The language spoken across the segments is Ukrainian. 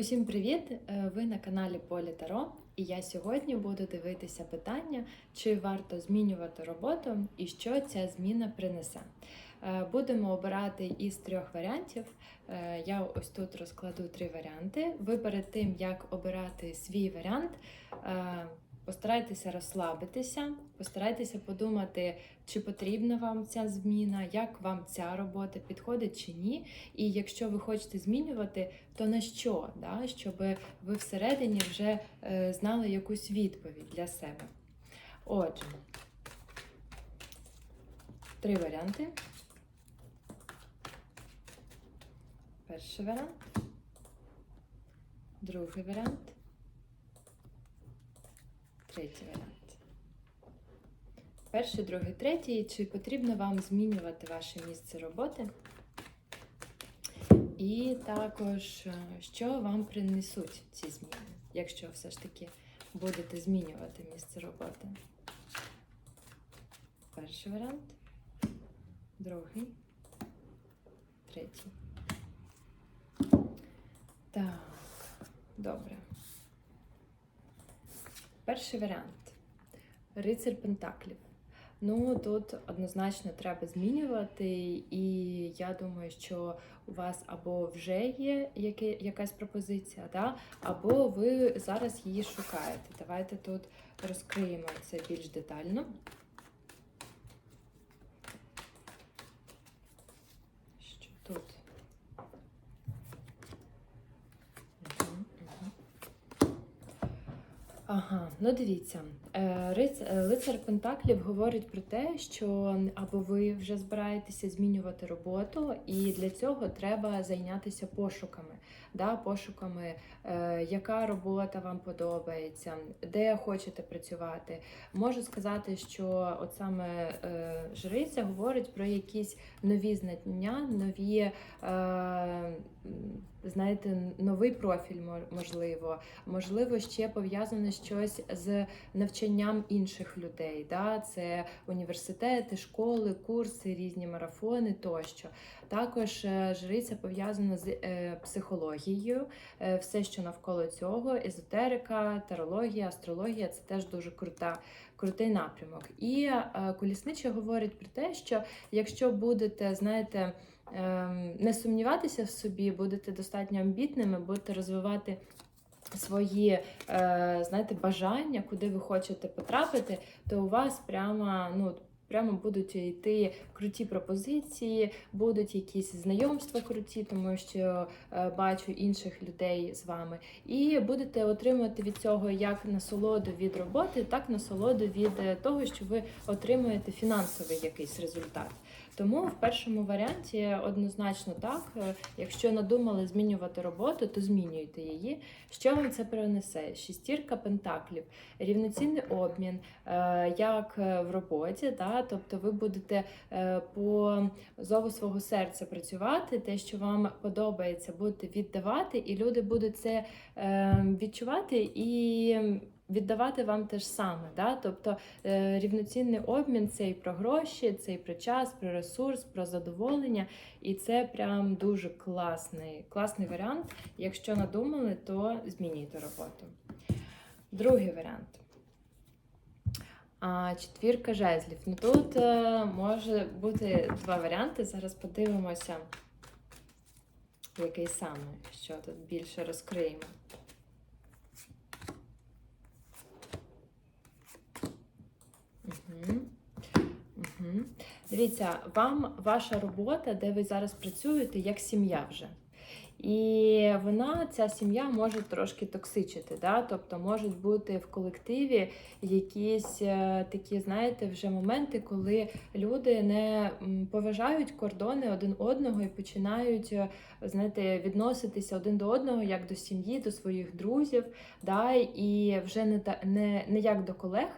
Усім привіт! Е, Ви на каналі Полі Таро, і я сьогодні буду дивитися питання, чи варто змінювати роботу і що ця зміна принесе. Е, Будемо обирати із трьох варіантів. Е, Я ось тут розкладу три варіанти. Ви перед тим, як обирати свій варіант, постарайтеся розслабитися, постарайтеся подумати, чи потрібна вам ця зміна, як вам ця робота підходить чи ні. І якщо ви хочете змінювати, то на що? Да? Щоб ви всередині вже е, знали якусь відповідь для себе. Отже, три варіанти. Перший варіант, другий варіант, третій варіант. Перший, другий, третій. Чи потрібно вам змінювати ваше місце роботи? І також, е, що вам принесуть ці зміни, якщо все ж таки будете змінювати місце роботи. Перший варіант, другий, третій. Так, добре. Перший варіант. Рицар Пентаклів. Ну, тут однозначно треба змінювати, і я думаю, що у вас або вже є яке, якась пропозиція, да? або ви зараз її шукаєте. Давайте тут розкриємо це більш детально. Що тут? Мгм, мгм. Ага, ну дивіться, е, е, лицар Пентаклів говорить про те, що або ви вже збираєтеся змінювати роботу, і для цього треба зайнятися пошуками. Да, пошуками, е, яка робота вам подобається, де хочете працювати. Можу сказати, що от саме жриця говорить про якісь нові знання, нові, знаєте, новий профіль можливо, можливо, ще пов'язане щось з навчанням інших людей. Да? Це університети, школи, курси, різні марафони тощо. Також е, жриця пов'язана з е, психологією, е, все, що навколо цього, езотерика, тарологія, астрологія це теж дуже крута, крутий напрямок. І коліснича говорить про те, що якщо будете, знаєте, не сумніватися в собі, будете достатньо амбітними, будете розвивати свої е, знаєте, бажання, куди ви хочете потрапити, то у вас прямо, ну, прямо будуть йти круті пропозиції, будуть якісь знайомства круті, тому що е, бачу інших людей з вами. І будете отримувати від цього як насолоду від роботи, так насолоду від е, того, що ви отримуєте фінансовий якийсь результат. Тому в першому варіанті однозначно так, е, якщо надумали змінювати роботу, то змінюйте її. Що вам це принесе? Шістірка пентаклів, рівноцінний обмін, е, як е, в роботі, да? тобто ви будете по зову свого серця працювати, те, що вам подобається, будете віддавати, і люди будуть це е, відчувати і. Віддавати вам те ж саме, да? тобто е, рівноцінний обмін це і про гроші, це і про час, про ресурс, про задоволення. І це прям дуже класний, класний варіант. Якщо надумали, то змінюйте роботу. Другий варіант. А, четвірка жезлів. Ну тут е, може бути два варіанти. Зараз подивимося, який саме, що тут більше розкриємо. Угу. Дивіться, вам ваша робота, де ви зараз працюєте, як сім'я вже. І вона, ця сім'я може трошки токсичити, да? тобто можуть бути в колективі якісь е, такі, знаєте, вже моменти, коли люди не поважають кордони один одного і починають, е, знаєте, відноситися один до одного як до сім'ї, до своїх друзів, да? і вже не, не, не як до колег.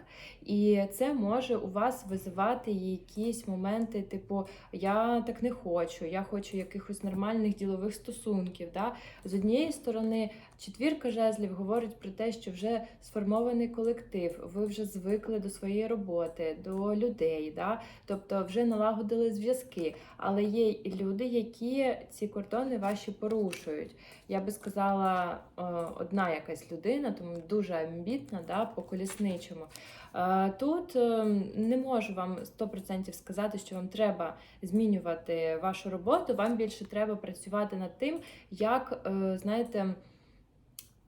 І це може у вас визивати якісь моменти, типу Я так не хочу, я хочу якихось нормальних ділових стосунків. Да? З однієї сторони, четвірка жезлів говорить про те, що вже сформований колектив, ви вже звикли до своєї роботи, до людей, да? тобто вже налагодили зв'язки. Але є люди, які ці кордони ваші порушують. Я би сказала, е, одна якась людина, тому дуже амбітна, да, по колісничому. Е, Тут е, не можу вам 100% сказати, що вам треба змінювати вашу роботу. Вам більше треба працювати над тим, як е, знаєте,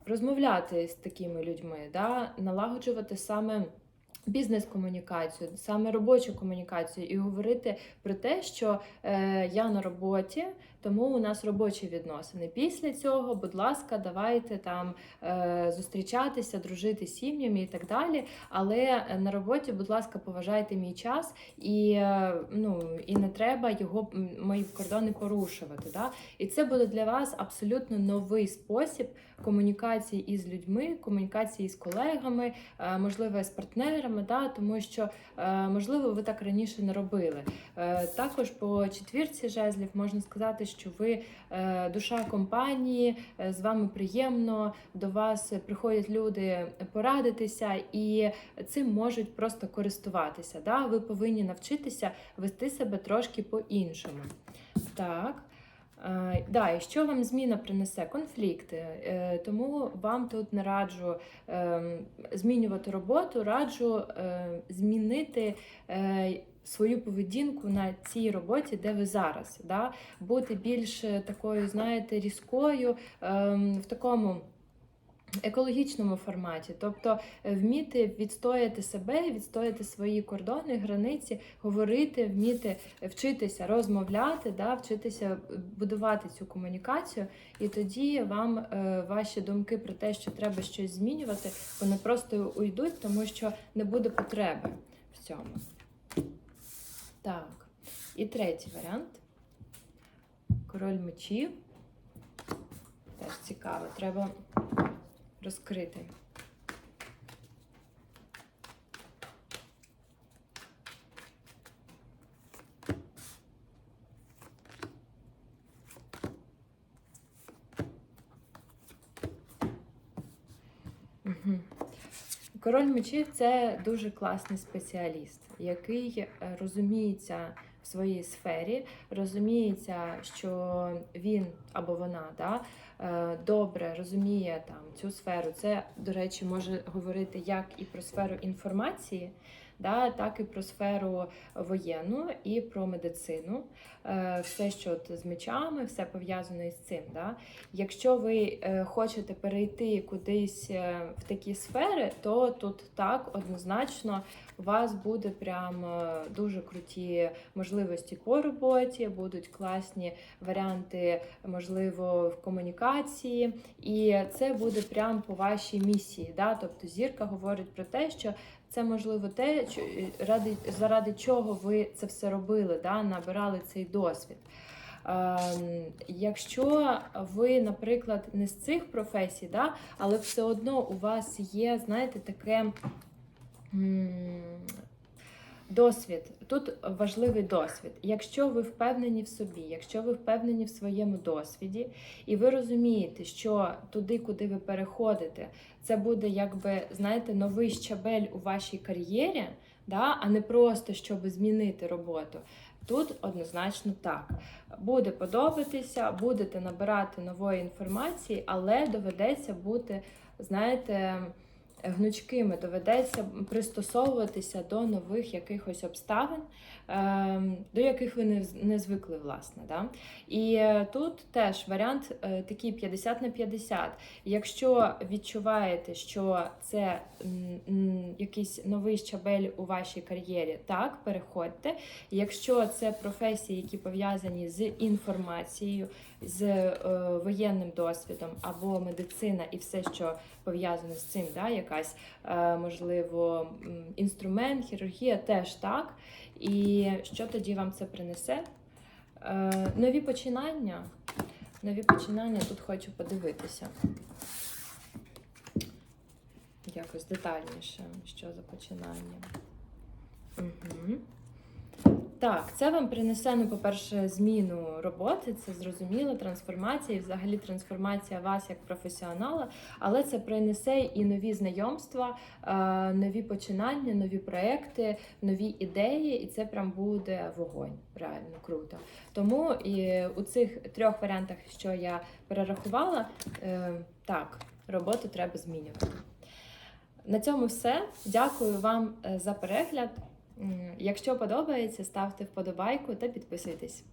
розмовляти з такими людьми, да? налагоджувати саме. Бізнес-комунікацію, саме робочу комунікацію, і говорити про те, що е, я на роботі, тому у нас робочі відносини. Після цього, будь ласка, давайте там е, зустрічатися, дружити з сім'ями і так далі. Але на роботі, будь ласка, поважайте мій час і е, ну і не треба його мої кордони порушувати. Да? І це буде для вас абсолютно новий спосіб комунікації із людьми, комунікації з колегами, е, можливо, з партнерами, да? тому що е, можливо ви так раніше не робили. Е, Також по четвірці жезлів можна сказати, що ви е, душа компанії, з вами приємно, до вас приходять люди порадитися, і цим можуть просто користуватися. Да? Ви повинні навчитися вести себе трошки по-іншому. Так. Е, Да, і що вам зміна принесе? Конфлікти. Е, Тому вам тут не раджу е, змінювати роботу, раджу е, змінити свою поведінку на цій роботі, де ви зараз. Да? Бути більш такою, знаєте, різкою ем, в такому. Екологічному форматі, тобто е, вміти відстояти себе, відстояти свої кордони, границі, говорити, вміти вчитися розмовляти, да, вчитися будувати цю комунікацію, і тоді вам е, ваші думки про те, що треба щось змінювати, вони просто уйдуть, тому що не буде потреби в цьому. Так, і третій варіант. Король мечів. Теж цікаво, треба розкрити. Король мечів це дуже класний спеціаліст, який е, розуміється в своїй сфері, розуміється, що він або вона да, е, добре розуміє там цю сферу. Це, до речі, може говорити як і про сферу інформації, да, так і про сферу воєнну, і про медицину. Е, Все, що от з мечами, все пов'язано із цим. Да. Якщо ви е, хочете перейти кудись е, в такі сфери, то тут так однозначно у вас буде прям дуже круті можливості по роботі, будуть класні варіанти, можливо, в комунікації, і це буде прям по вашій місії. Да? Тобто зірка говорить про те, що це можливо те, ради, заради чого ви це все робили, да? набирали цей досвід. Ем, Якщо ви, наприклад, не з цих професій, да, але все одно у вас є, знаєте, таке досвід. Тут важливий досвід. Якщо ви впевнені в собі, якщо ви впевнені в своєму досвіді, і ви розумієте, що туди, куди ви переходите, це буде якби, знаєте, новий щабель у вашій кар'єрі, да, а не просто щоб змінити роботу. Тут однозначно так. Буде подобатися, будете набирати нової інформації, але доведеться бути, знаєте, гнучкими, доведеться пристосовуватися до нових якихось обставин, ем, до яких ви не, звикли, власне. Да? І е, тут теж варіант е, такий 50 на 50. Якщо відчуваєте, що це якийсь новий щабель у вашій кар'єрі, так, переходьте. Якщо це професії, які пов'язані з інформацією, з е, воєнним досвідом або медицина і все, що пов'язано з цим, да, якась е, можливо інструмент, хірургія, теж так. І що тоді вам це принесе? Е, нові починання. Нові починання тут хочу подивитися. якось детальніше, що за починання. Угу. Так, це вам принесе, ну, по-перше, зміну роботи, це зрозуміло, трансформація, і взагалі трансформація вас як професіонала, але це принесе і нові знайомства, е, нові починання, нові проекти, нові ідеї, і це прям буде вогонь. Реально круто. Тому і у цих трьох варіантах, що я перерахувала, е, так, роботу треба змінювати. На цьому все. Дякую вам е, за перегляд. М, Якщо подобається, ставте вподобайку та підписуйтесь.